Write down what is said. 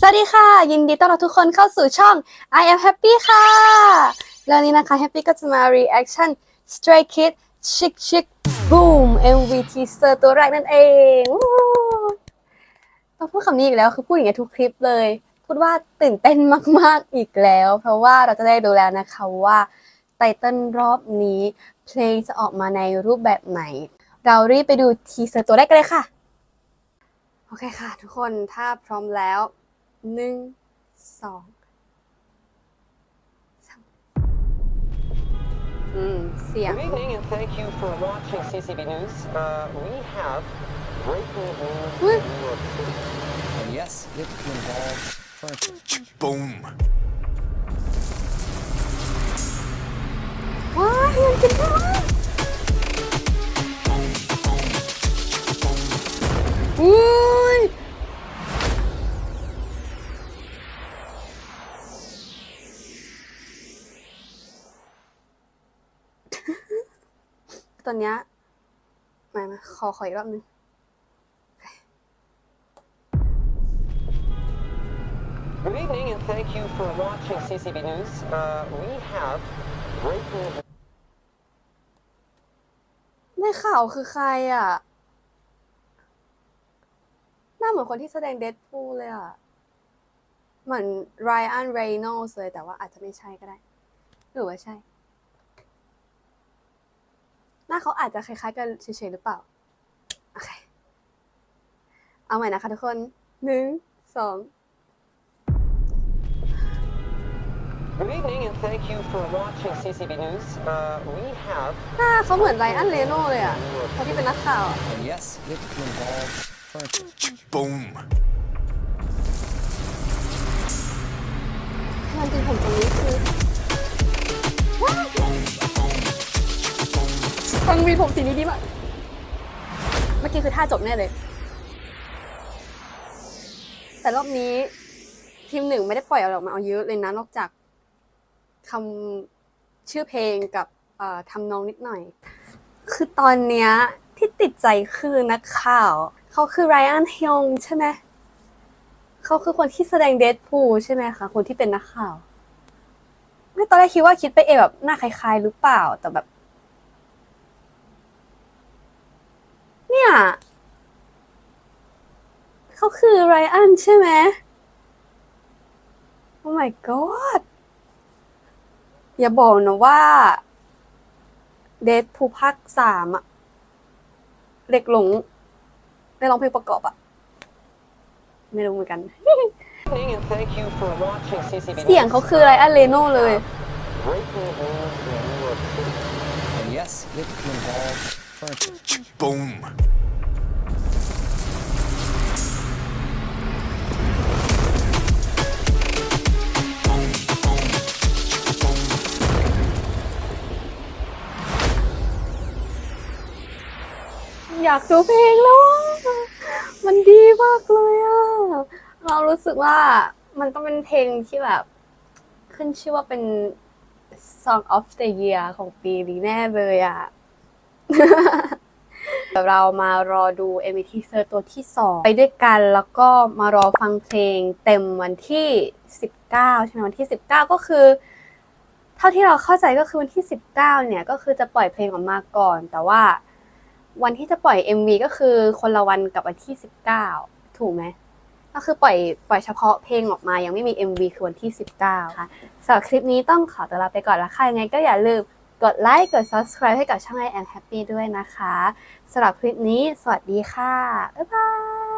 สวัสดีค่ะ ยินดีต้อนรับทุกคนเข้าสู่ช่อง I am happy ค่ะแล้วนี้นะคะ happy ก็จะมา reaction stray kids chick chick boom MV teaser ตัวแรกนั่นเองวู้ต้องพูดคำนี้อีกแล้วคือพูดอย่างนี้ยทุกคลิปเลย พูดว่าตื่นเต้นมาก ๆ อีกแล้ว เพราะว่าเราจะได้ดูแล้วนะคะว่าไตเติ้ลรอบนี้ เพลงจะออกมาในรูปแบบไหน เรารีบไปดูทีเซอร์ตัวแรกกันเลยค่ะ โอเคค่ะ ทุกคนถ้าพร้อมแล้ว หนึ่งสองสามอืม เสียง Good evening and thank you for watching CCB News. Uh, we have breaking news What? in New York City. And yes, it involves furniture. Boom. ว้ายมันกินได้อุ้ ตอนเนี้ยมามาขอขออีกรอบนึง Good evening and thank you for watching CCB News. Uh, we have breaking ในข่าวคือใครอะ หน้าเหมือนคนที่แสดงเด p พูลเลยอะ เหมือนไรอันเรย์โนสเลยแต่ว่าอาจจะไม่ใช่ก็ได้ หรือว่าใช่ห น้าเขาอาจจะคล้ายๆกันเฉยๆหรือเปล่า โอเค เอาใหม่นะคะทุกคนหนึ่งสอง Good evening and thank you for watching CCB News. Uh, we have หน้าเขาเหมือนไรอันเรโนเลยอะเขาที่เป็นนักข่าวอะ And yes, it involves furniture. Boom. มันเป็นผมตรงนี้ ฟังวีผมสีนี้ดีมาก เมื่อกี้คือท่าจบแน่เลย แต่รอบนี้ ทีมหนึ่งไม่ได้ปล่อยอะไรออกมาเอาเยอะเลยนะ นอกจากคำชื่อเพลงกับทำนองนิดหน่อย คือตอนเนี้ยที่ติดใจคือนักข่าว เขาคือไรอันฮยองใช่ไหมเขาคือคนที่แสดงเด p พูใช่ไหมคะ คนที่เป็นนักข่าวไม่ตอนแรกคิดว่าคิดไปเองแบบหน้าคล้ายๆ หรือเปล่า แต่แบบ เนี่ยเขาคือไรอันใช่ไหม Oh my god อย่าบอกนะว่า เด p พูภาคสามอะเด็กหลงได้ร้องเพลงประกอบอะไม่รู้เหมือนกัน evening and thank you for watching CCB News. เสียงเขาคือไรอันเรโนเลย Breaking อยากดูเพลงแล้วอะมันดีมากเลยอะเรารู้สึกว่ามันต้องเป็นเพลงที่แบบ ขึ้นชื่อว่าเป็น Song of the Year ของปีนี้แน่เลยอะเดี๋ยวเรามารอดู MV teaser ตัวที่ 2 ไปด้วยกันแล้วก็มารอฟังเพลงเต็มวันที่ 19 ใช่ไหมวันที่ 19 ก็คือ เท่าที่เราเข้าใจก็คือวันที่ 19 เนี่ย ก็คือจะปล่อยเพลงออกมาก่อน แต่ว่า วันที่จะปล่อย MV ก็คือคนละวันกับวันที่ 19 ถูกไหมก็คือปล่อยปล่อยเฉพาะเพลงออกมายังไม่มี MV คือวันที่ 19 ค่ะสำหรับคลิปนี้ต้องขอตัวลาไปก่อนละค่ะยังไงก็อย่าลืมกดไลค์กด subscribe ให้กับช่อง I am happy ด้วยนะคะสำหรับคลิปนี้ สวัสดีค่ะ บ๊ายบาย